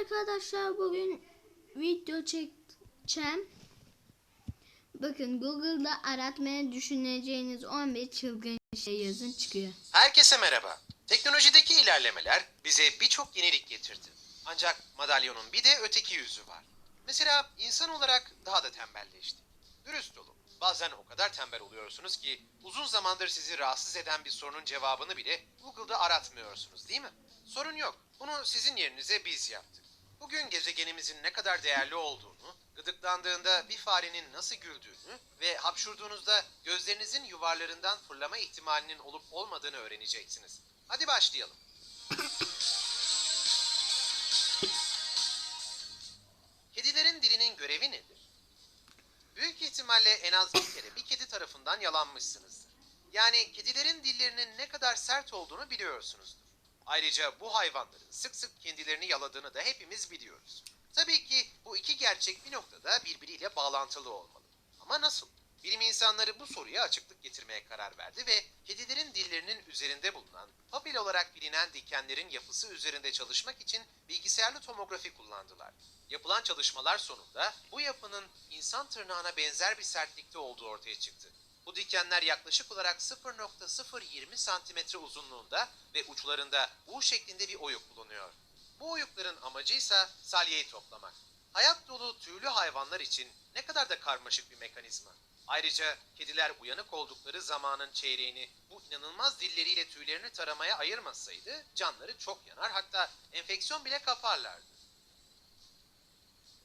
arkadaşlar bugün video çekeceğim. Bakın Google'da aratmaya düşüneceğiniz 11 çılgın şey yazın çıkıyor. Herkese merhaba. Teknolojideki ilerlemeler bize birçok yenilik getirdi. Ancak madalyonun bir de öteki yüzü var. Mesela insan olarak daha da tembelleştik. Dürüst olun. Bazen o kadar tembel oluyorsunuz ki uzun zamandır sizi rahatsız eden bir sorunun cevabını bile Google'da aratmıyorsunuz değil mi? Sorun yok. Bunu sizin yerinize biz yaptık. Bugün gezegenimizin ne kadar değerli olduğunu, gıdıklandığında bir farenin nasıl güldüğünü ve hapşurduğunuzda gözlerinizin yuvarlarından fırlama ihtimalinin olup olmadığını öğreneceksiniz. Hadi başlayalım. Kedilerin dilinin görevi nedir? Büyük ihtimalle en az bir kere bir kedi tarafından yalanmışsınızdır. Yani kedilerin dillerinin ne kadar sert olduğunu biliyorsunuzdur. Ayrıca bu hayvanların sık sık kendilerini yaladığını da hepimiz biliyoruz. Tabii ki bu iki gerçek bir noktada birbiriyle bağlantılı olmalı. Ama nasıl? Bilim insanları bu soruya açıklık getirmeye karar verdi ve kedilerin dillerinin üzerinde bulunan papil olarak bilinen dikenlerin yapısı üzerinde çalışmak için bilgisayarlı tomografi kullandılar. Yapılan çalışmalar sonunda bu yapının insan tırnağına benzer bir sertlikte olduğu ortaya çıktı. Bu dikenler yaklaşık olarak 0.020 santimetre uzunluğunda ve uçlarında U şeklinde bir oyuk bulunuyor. Bu oyukların amacı ise salyeyi toplamak. Hayat dolu tüylü hayvanlar için ne kadar da karmaşık bir mekanizma. Ayrıca kediler uyanık oldukları zamanın çeyreğini bu inanılmaz dilleriyle tüylerini taramaya ayırmasaydı canları çok yanar hatta enfeksiyon bile kaparlardı.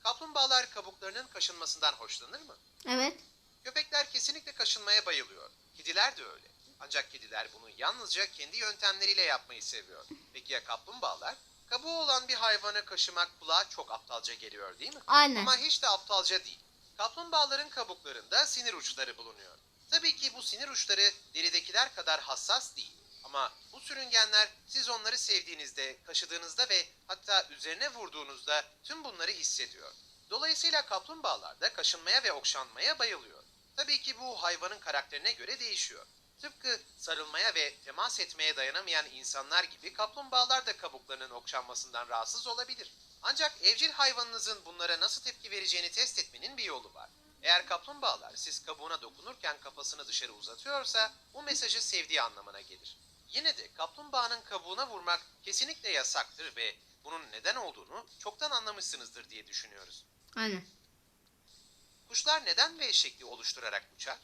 Kaplumbağalar kabuklarının kaşınmasından hoşlanır mı? Evet. Köpekler kesinlikle kaşınmaya bayılıyor. Kediler de öyle. Ancak kediler bunu yalnızca kendi yöntemleriyle yapmayı seviyor. Peki ya kaplumbağalar? Kabuğu olan bir hayvanı kaşımak kulağa çok aptalca geliyor değil mi? Aynen. Ama hiç de aptalca değil. Kaplumbağaların kabuklarında sinir uçları bulunuyor. Tabii ki bu sinir uçları deridekiler kadar hassas değil. Ama bu sürüngenler siz onları sevdiğinizde, kaşıdığınızda ve hatta üzerine vurduğunuzda tüm bunları hissediyor. Dolayısıyla kaplumbağalar da kaşınmaya ve okşanmaya bayılıyor. Tabii ki bu hayvanın karakterine göre değişiyor. Tıpkı sarılmaya ve temas etmeye dayanamayan insanlar gibi kaplumbağalar da kabuklarının okşanmasından rahatsız olabilir. Ancak evcil hayvanınızın bunlara nasıl tepki vereceğini test etmenin bir yolu var. Eğer kaplumbağalar siz kabuğuna dokunurken kafasını dışarı uzatıyorsa bu mesajı sevdiği anlamına gelir. Yine de kaplumbağanın kabuğuna vurmak kesinlikle yasaktır ve bunun neden olduğunu çoktan anlamışsınızdır diye düşünüyoruz. Aynen. Kuşlar neden V şekli oluşturarak uçar?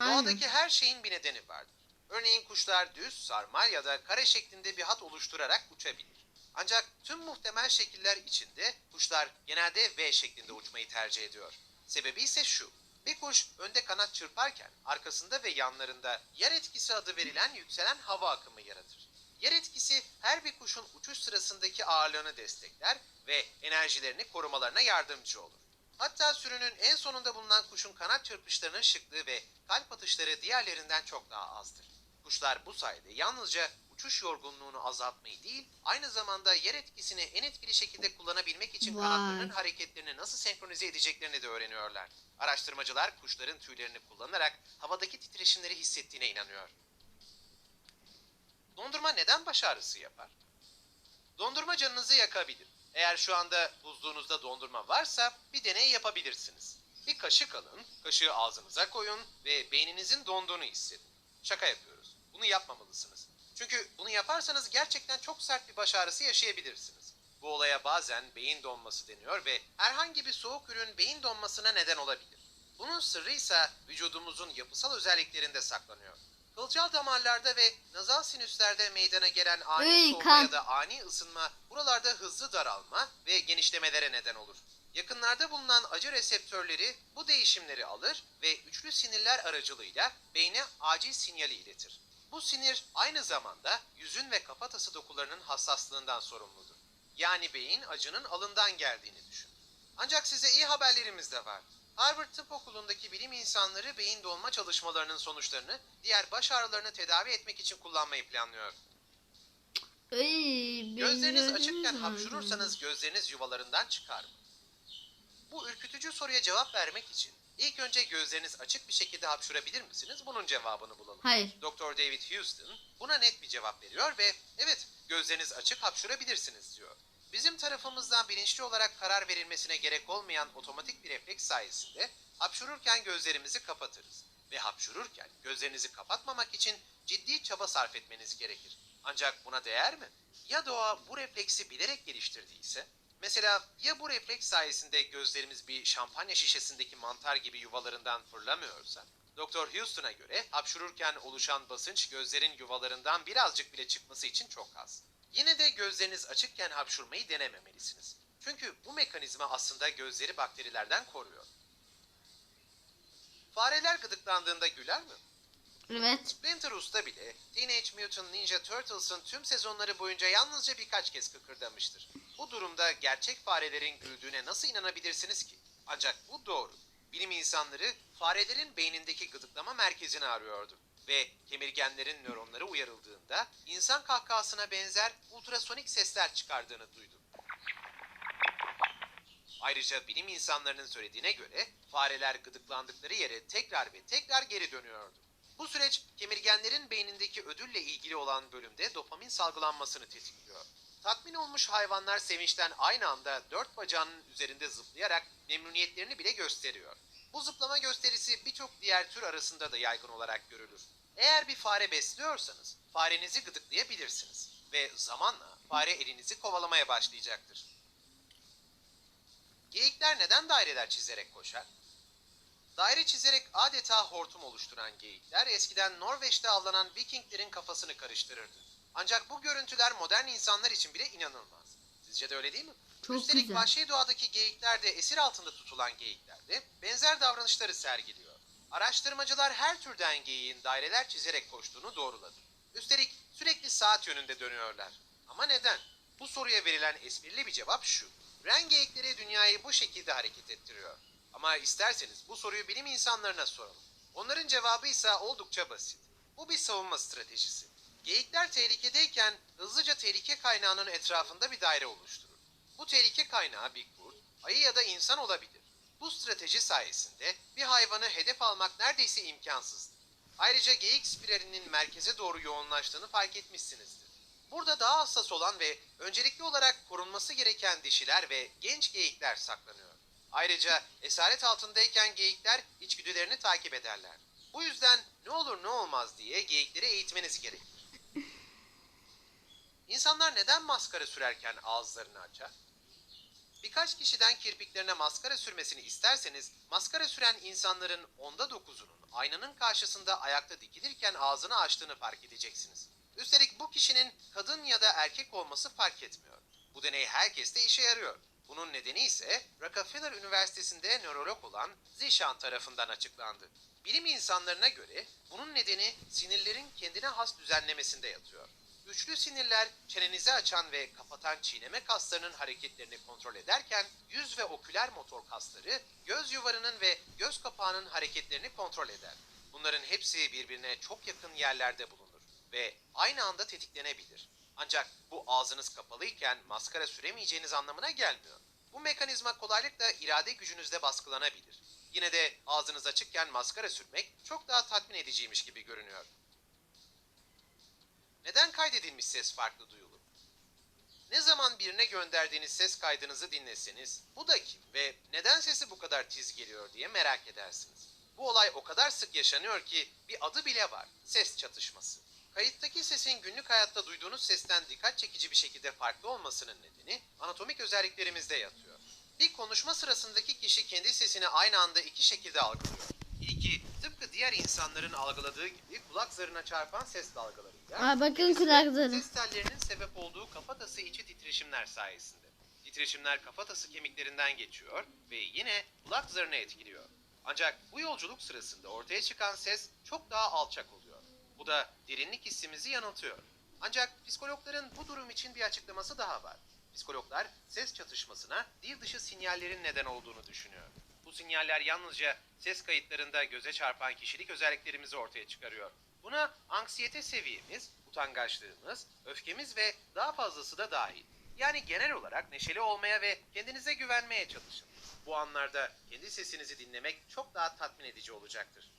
Doğadaki her şeyin bir nedeni vardır. Örneğin kuşlar düz, sarmal ya da kare şeklinde bir hat oluşturarak uçabilir. Ancak tüm muhtemel şekiller içinde kuşlar genelde V şeklinde uçmayı tercih ediyor. Sebebi ise şu. Bir kuş önde kanat çırparken arkasında ve yanlarında yer etkisi adı verilen yükselen hava akımı yaratır. Yer etkisi her bir kuşun uçuş sırasındaki ağırlığını destekler ve enerjilerini korumalarına yardımcı olur. Hatta sürünün en sonunda bulunan kuşun kanat çırpışlarının şıklığı ve kalp atışları diğerlerinden çok daha azdır. Kuşlar bu sayede yalnızca uçuş yorgunluğunu azaltmayı değil, aynı zamanda yer etkisini en etkili şekilde kullanabilmek için Vay. kanatlarının hareketlerini nasıl senkronize edeceklerini de öğreniyorlar. Araştırmacılar kuşların tüylerini kullanarak havadaki titreşimleri hissettiğine inanıyor. Dondurma neden baş ağrısı yapar? Dondurma canınızı yakabilir. Eğer şu anda buzluğunuzda dondurma varsa bir deney yapabilirsiniz. Bir kaşık alın, kaşığı ağzınıza koyun ve beyninizin donduğunu hissedin. Şaka yapıyoruz. Bunu yapmamalısınız. Çünkü bunu yaparsanız gerçekten çok sert bir baş ağrısı yaşayabilirsiniz. Bu olaya bazen beyin donması deniyor ve herhangi bir soğuk ürün beyin donmasına neden olabilir. Bunun sırrı ise vücudumuzun yapısal özelliklerinde saklanıyor. Kılcal damarlarda ve nazal sinüslerde meydana gelen ani Ey, soğuma kan. ya da ani ısınma buralarda hızlı daralma ve genişlemelere neden olur. Yakınlarda bulunan acı reseptörleri bu değişimleri alır ve üçlü sinirler aracılığıyla beyne acil sinyali iletir. Bu sinir aynı zamanda yüzün ve kafatası dokularının hassaslığından sorumludur. Yani beyin acının alından geldiğini düşün. Ancak size iyi haberlerimiz de var. Harvard Tıp Okulu'ndaki bilim insanları beyin dolma çalışmalarının sonuçlarını diğer baş ağrılarını tedavi etmek için kullanmayı planlıyor. Ey, Gözleriniz açıkken hapşurursanız gözleriniz yuvalarından çıkar mı? Bu ürkütücü soruya cevap vermek için ilk önce gözleriniz açık bir şekilde hapşurabilir misiniz? Bunun cevabını bulalım. Hayır. Dr. David Houston buna net bir cevap veriyor ve evet gözleriniz açık hapşurabilirsiniz diyor. Bizim tarafımızdan bilinçli olarak karar verilmesine gerek olmayan otomatik bir refleks sayesinde hapşururken gözlerimizi kapatırız. Ve hapşururken gözlerinizi kapatmamak için ciddi çaba sarf etmeniz gerekir. Ancak buna değer mi? Ya doğa bu refleksi bilerek geliştirdiyse? Mesela ya bu refleks sayesinde gözlerimiz bir şampanya şişesindeki mantar gibi yuvalarından fırlamıyorsa? Doktor Houston'a göre hapşururken oluşan basınç gözlerin yuvalarından birazcık bile çıkması için çok az. Yine de gözleriniz açıkken hapşurmayı denememelisiniz. Çünkü bu mekanizma aslında gözleri bakterilerden koruyor. Fareler gıdıklandığında güler mi? Evet. Splinter Usta bile Teenage Mutant Ninja Turtles'ın tüm sezonları boyunca yalnızca birkaç kez kıkırdamıştır. Bu durumda gerçek farelerin güldüğüne nasıl inanabilirsiniz ki? Ancak bu doğru. Bilim insanları farelerin beynindeki gıdıklama merkezini arıyordu. Ve kemirgenlerin nöronları uyarıldığında insan kahkahasına benzer ultrasonik sesler çıkardığını duydu. Ayrıca bilim insanlarının söylediğine göre fareler gıdıklandıkları yere tekrar ve tekrar geri dönüyordu. Bu süreç kemirgenlerin beynindeki ödülle ilgili olan bölümde dopamin salgılanmasını tetikliyor. Tatmin olmuş hayvanlar sevinçten aynı anda dört bacağının üzerinde zıplayarak memnuniyetlerini bile gösteriyor. Bu zıplama gösterisi birçok diğer tür arasında da yaygın olarak görülür. Eğer bir fare besliyorsanız farenizi gıdıklayabilirsiniz ve zamanla fare elinizi kovalamaya başlayacaktır. Geyikler neden daireler çizerek koşar? Daire çizerek adeta hortum oluşturan geyikler eskiden Norveç'te avlanan Vikinglerin kafasını karıştırırdı. Ancak bu görüntüler modern insanlar için bile inanılmaz. Sizce de öyle değil mi? Çok Üstelik güzel. vahşi doğadaki geyikler de esir altında tutulan geyikler de benzer davranışları sergiliyor. Araştırmacılar her türden geyiğin daireler çizerek koştuğunu doğruladı. Üstelik sürekli saat yönünde dönüyorlar. Ama neden? Bu soruya verilen esprili bir cevap şu. Ren geyikleri dünyayı bu şekilde hareket ettiriyor. Ama isterseniz bu soruyu bilim insanlarına soralım. Onların cevabı ise oldukça basit. Bu bir savunma stratejisi. Geyikler tehlikedeyken hızlıca tehlike kaynağının etrafında bir daire oluşturur. Bu tehlike kaynağı kurt, ayı ya da insan olabilir. Bu strateji sayesinde bir hayvanı hedef almak neredeyse imkansızdır. Ayrıca geyik spiralinin merkeze doğru yoğunlaştığını fark etmişsinizdir. Burada daha hassas olan ve öncelikli olarak korunması gereken dişiler ve genç geyikler saklanıyor. Ayrıca esaret altındayken geyikler içgüdülerini takip ederler. Bu yüzden ne olur ne olmaz diye geyikleri eğitmeniz gerekir. İnsanlar neden maskara sürerken ağızlarını açar? Birkaç kişiden kirpiklerine maskara sürmesini isterseniz, maskara süren insanların onda dokuzunun aynanın karşısında ayakta dikilirken ağzını açtığını fark edeceksiniz. Üstelik bu kişinin kadın ya da erkek olması fark etmiyor. Bu deney herkeste işe yarıyor. Bunun nedeni ise Rockefeller Üniversitesi'nde nörolog olan Zishan tarafından açıklandı. Bilim insanlarına göre bunun nedeni sinirlerin kendine has düzenlemesinde yatıyor. Güçlü sinirler çenenizi açan ve kapatan çiğneme kaslarının hareketlerini kontrol ederken yüz ve oküler motor kasları göz yuvarının ve göz kapağının hareketlerini kontrol eder. Bunların hepsi birbirine çok yakın yerlerde bulunur ve aynı anda tetiklenebilir. Ancak bu ağzınız kapalıyken maskara süremeyeceğiniz anlamına gelmiyor. Bu mekanizma kolaylıkla irade gücünüzde baskılanabilir. Yine de ağzınız açıkken maskara sürmek çok daha tatmin ediciymiş gibi görünüyor. Neden kaydedilmiş ses farklı duyulur? Ne zaman birine gönderdiğiniz ses kaydınızı dinleseniz, bu da kim ve neden sesi bu kadar tiz geliyor diye merak edersiniz. Bu olay o kadar sık yaşanıyor ki bir adı bile var, ses çatışması. Kayıttaki sesin günlük hayatta duyduğunuz sesten dikkat çekici bir şekilde farklı olmasının nedeni anatomik özelliklerimizde yatıyor. Bir konuşma sırasındaki kişi kendi sesini aynı anda iki şekilde algılıyor. İlki tıpkı diğer insanların algıladığı gibi kulak zarına çarpan ses dalgalarıyla. Aa, bakın kulakları. Ses tellerinin sebep olduğu kafatası içi titreşimler sayesinde. Titreşimler kafatası kemiklerinden geçiyor ve yine kulak zarını etkiliyor. Ancak bu yolculuk sırasında ortaya çıkan ses çok daha alçak oluyor. Bu da derinlik hissimizi yanıltıyor. Ancak psikologların bu durum için bir açıklaması daha var. Psikologlar ses çatışmasına dil dışı sinyallerin neden olduğunu düşünüyor. Bu sinyaller yalnızca ses kayıtlarında göze çarpan kişilik özelliklerimizi ortaya çıkarıyor. Buna anksiyete seviyemiz, utangaçlığımız, öfkemiz ve daha fazlası da dahil. Yani genel olarak neşeli olmaya ve kendinize güvenmeye çalışın. Bu anlarda kendi sesinizi dinlemek çok daha tatmin edici olacaktır.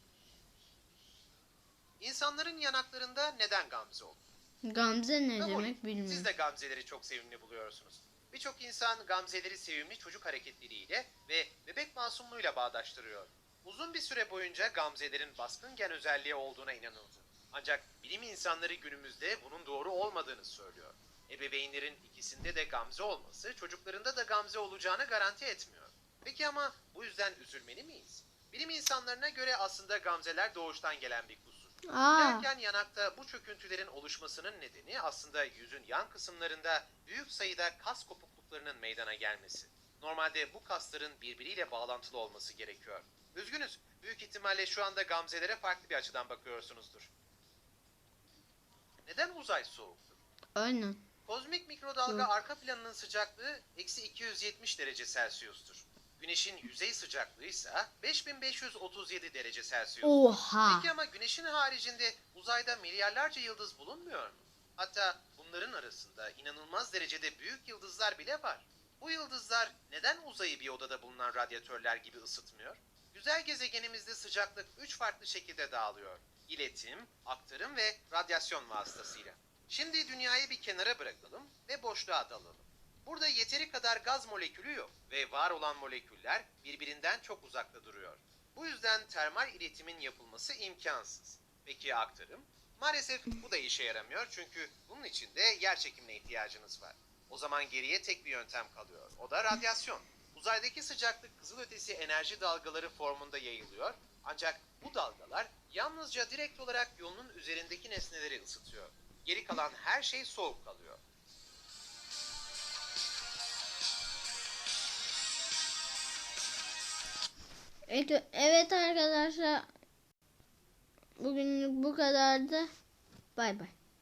İnsanların yanaklarında neden gamze olur? Gamze ne Memoli, demek Siz bilmiyorum. de gamzeleri çok sevimli buluyorsunuz. Birçok insan gamzeleri sevimli çocuk hareketleriyle ve bebek masumluğuyla bağdaştırıyor. Uzun bir süre boyunca gamzelerin baskın gen özelliği olduğuna inanıldı. Ancak bilim insanları günümüzde bunun doğru olmadığını söylüyor. Ebeveynlerin ikisinde de gamze olması çocuklarında da gamze olacağını garanti etmiyor. Peki ama bu yüzden üzülmeli miyiz? Bilim insanlarına göre aslında gamzeler doğuştan gelen bir kusur. Aa, Derken yanakta bu çöküntülerin oluşmasının nedeni aslında yüzün yan kısımlarında büyük sayıda kas kopukluklarının meydana gelmesi. Normalde bu kasların birbiriyle bağlantılı olması gerekiyor. Üzgünüz, büyük ihtimalle şu anda gamzelere farklı bir açıdan bakıyorsunuzdur. Neden uzay soğuktur? aynen. Kozmik mikrodalga Hı. arka planının sıcaklığı eksi 270 derece Celsius'tur. Güneşin yüzey sıcaklığı ise 5537 derece Celsius. Oha. Peki ama güneşin haricinde uzayda milyarlarca yıldız bulunmuyor mu? Hatta bunların arasında inanılmaz derecede büyük yıldızlar bile var. Bu yıldızlar neden uzayı bir odada bulunan radyatörler gibi ısıtmıyor? Güzel gezegenimizde sıcaklık 3 farklı şekilde dağılıyor. İletim, aktarım ve radyasyon vasıtasıyla. Şimdi dünyayı bir kenara bırakalım ve boşluğa dalalım. Burada yeteri kadar gaz molekülü yok ve var olan moleküller birbirinden çok uzakta duruyor. Bu yüzden termal iletimin yapılması imkansız. Peki aktarım? Maalesef bu da işe yaramıyor çünkü bunun için de yer çekimine ihtiyacınız var. O zaman geriye tek bir yöntem kalıyor. O da radyasyon. Uzaydaki sıcaklık kızılötesi enerji dalgaları formunda yayılıyor. Ancak bu dalgalar yalnızca direkt olarak yolunun üzerindeki nesneleri ısıtıyor. Geri kalan her şey soğuk kalıyor. Evet, evet arkadaşlar. Bugünlük bu kadardı. Bay bay.